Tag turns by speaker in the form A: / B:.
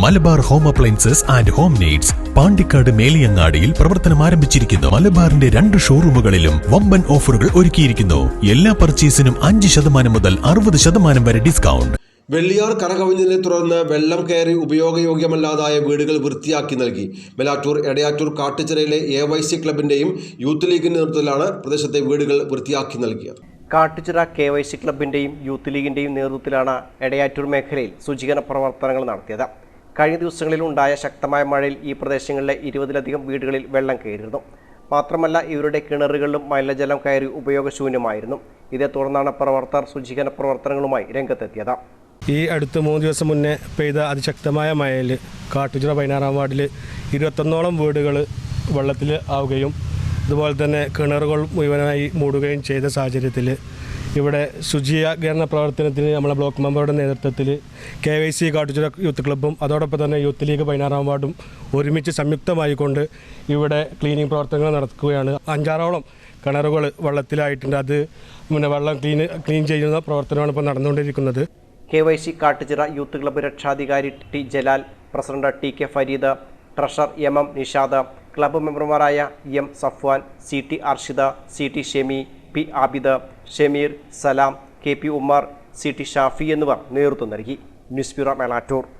A: Malabar home appliances and home needs Pandikkad മേലിയങ്ങാടിയിൽ പ്രവർത്തനം ആരംഭിച്ചിരിക്കുന്നു. മലബാറിന്റെ രണ്ട് ഷോറൂമുകളിലും വമ്പൻ ഓഫറുകൾ ഒരുക്കിയിരിക്കുന്നു. എല്ലാ പർച്ചേസിനും അഞ്ച് ശതമാനം മുതൽ അറുപത് ശതമാനം വരെ ഡിസ്കൗണ്ട്.
B: വെള്ളിയാർ കരകവിഞ്ഞതിനെ തുടർന്ന് വെള്ളം കയറി ഉപയോഗയോഗ്യമല്ലാതായ വീടുകൾ വൃത്തിയാക്കി നൽകി. മെലാറ്റൂർ എടയാറ്റൂർ കാട്ടുചിറയിലെ എ വൈ സി ക്ലബിന്റെയും യൂത്ത് ലീഗിന്റെ നേതൃത്വത്തിലാണ് പ്രദേശത്തെ വീടുകൾ വൃത്തിയാക്കി നൽകിയത്.
C: കാട്ടുചിറ കെ വൈ സി ക്ലബിന്റെയും യൂത്ത് ലീഗിന്റെയും നേതൃത്വത്തിലാണ് എടയാറ്റൂർ മേഖലയിൽ ശുചീകരണ പ്രവർത്തനങ്ങൾ നടത്തിയത്. കഴിഞ്ഞ ദിവസങ്ങളിൽ ഉണ്ടായ ശക്തമായ മഴയിൽ ഈ പ്രദേശങ്ങളിലെ ഇരുപതിലധികം വീടുകളിൽ വെള്ളം കയറിയിരുന്നു. മാത്രമല്ല ഇവരുടെ കിണറുകളിലും മലിനജലം കയറി ഉപയോഗശൂന്യമായിരുന്നു. ഇതേ തുടർന്നാണ് പ്രവർത്തകർ ശുചീകരണ പ്രവർത്തനങ്ങളുമായി രംഗത്തെത്തിയത്.
D: ഈ അടുത്ത മൂന്ന് ദിവസം മുന്നേ പെയ്ത അതിശക്തമായ മഴയിൽ കാട്ടുചിറ പതിനാറാം വാർഡിൽ ഇരുപത്തൊന്നോളം വീടുകൾ വെള്ളത്തിൽ ആവുകയും അതുപോലെ തന്നെ കിണറുകൾ മുഴുവനായി മൂടുകയും ചെയ്ത സാഹചര്യത്തിൽ ഇവിടെ ശുചീകരണ പ്രവർത്തനത്തിന് നമ്മളെ ബ്ലോക്ക് മെമ്പറുടെ നേതൃത്വത്തിൽ K Y C Kattuchira youth ക്ലബ്ബും അതോടൊപ്പം തന്നെ യൂത്ത് ലീഗ് പതിനാറാം വാർഡും ഒരുമിച്ച് സംയുക്തമായിക്കൊണ്ട് ഇവിടെ ക്ലീനിങ് പ്രവർത്തനങ്ങൾ നടക്കുകയാണ്. അഞ്ചാറോളം കിണറുകൾ വെള്ളത്തിലായിട്ടുണ്ട്. അത് പിന്നെ വെള്ളം ക്ലീൻ ക്ലീൻ ചെയ്യുന്ന പ്രവർത്തനമാണ് ഇപ്പോൾ നടന്നുകൊണ്ടിരിക്കുന്നത്.
C: K Y C Kattuchira youth club രക്ഷാധികാരി T Jalal president T K Fareed treasurer M M Nishad club മെമ്പർമാരായ M Safwan C T Arshida C T Shemi P Abid Shameer Salam K P Ummer C T Shafi എന്നിവർ നേതൃത്വം നൽകി. News bureau Melattur.